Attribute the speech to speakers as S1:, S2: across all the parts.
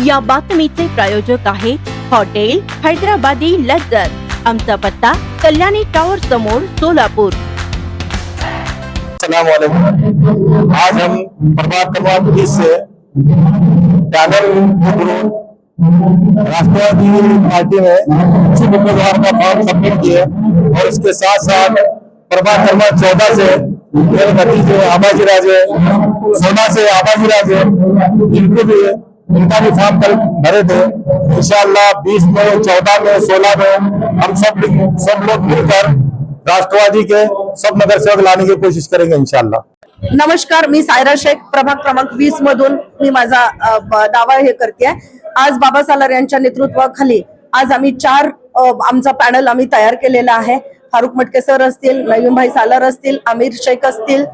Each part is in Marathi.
S1: या बातमीचे प्रायोजक आहे हॉटेल, हैदराबादी लज्जत आमचा पत्ता कल्याणी टॉवर समोर, सोलापूर.
S2: आज हम प्रभात क्रमांक बीस से पैनल ग्रुप राष्ट्रवादी पार्टी में शुभ उम्मीदवार का फॉर्म सबमिट किए और इसके साथ साथ प्रभात क्रमांक चौदह से मेरे भतीजे आबाजी राजे सोना से आबाजी राजे इनको भी इनका भी फॉर्म कल भरे थे। इंशाल्लाह बीस में चौदह में सोलह में हम सब सब लोग मिलकर राष्ट्रवादी के सब नगर सेवक लाने की कोशिश करेंगे इनशाला
S3: नमस्कार मी सायरा शेख प्रभाग क्रमांक वीस मधून मी माझा दावा हे करते आज बाबा सालार यांच्या नेतृत्वाखाली आज आम्ही चार आमचा पॅनल आम्ही तयार केलेला आहे. फारुख मटके सर असतील नवीनभाई सालार असतील आमिर शेख असतील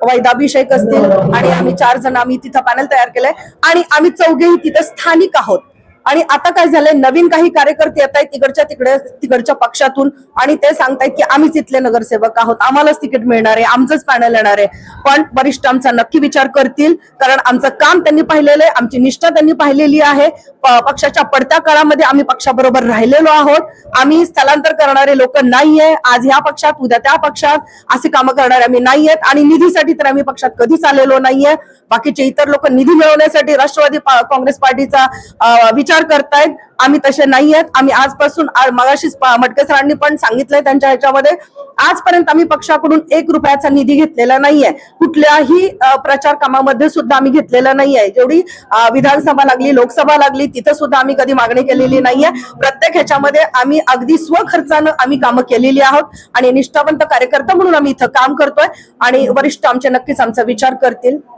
S3: वैदाभिषेक असतील आणि आम्ही चार जण आम्ही तिथं पॅनल तयार केलंय. आणि आम्ही चौघेही तिथं स्थानिक आहोत. आणि आता काय झालंय? नवीन काही कार्यकर्ते येत आहेत तिकडच्या तिकडे तिकडच्या पक्षातून आणि ते सांगतायत की आम्हीच इथले नगरसेवक आहोत. आम्हालाच तिकीट मिळणार आहे. आमचंच पॅनल येणार आहे. पण वरिष्ठ आमचा नक्की विचार करतील कारण आमचं काम त्यांनी पाहिलेलं आहे. आमची निष्ठा त्यांनी पाहिलेली आहे. पक्षाच्या पडत्या काळामध्ये आम्ही पक्षाबरोबर राहिलेलो आहोत. आम्ही स्थलांतर करणारे लोक नाहीये. आज ह्या पक्षात उद्या त्या पक्षात असे कामं करणारे आम्ही नाहीयेत. आणि निधीसाठी तर आम्ही पक्षात कधीच आलेलो नाहीये. बाकीचे इतर लोक निधी मिळवण्यासाठी राष्ट्रवादी काँग्रेस पार्टीचा विचार विचार करतायत आम्ही तसे नाहीयेत. आम्ही आजपासून मगाशीच मटके सरांनी पण सांगितलंय त्यांच्या ह्याच्यामध्ये आजपर्यंत आम्ही पक्षाकडून एक रुपयाचा निधी घेतलेला नाहीये. कुठल्याही प्रचार कामामध्ये सुद्धा आम्ही घेतलेला नाहीये. जेवढी विधानसभा लागली लोकसभा लागली तिथं सुद्धा आम्ही कधी मागणी केलेली नाहीये. प्रत्येक ह्याच्यामध्ये आम्ही अगदी स्वखर्चानं आम्ही कामं केलेली आहोत आणि निष्ठावंत कार्यकर्ता म्हणून आम्ही इथं काम करतोय आणि वरिष्ठ आमचे नक्कीच आमचा विचार करतील.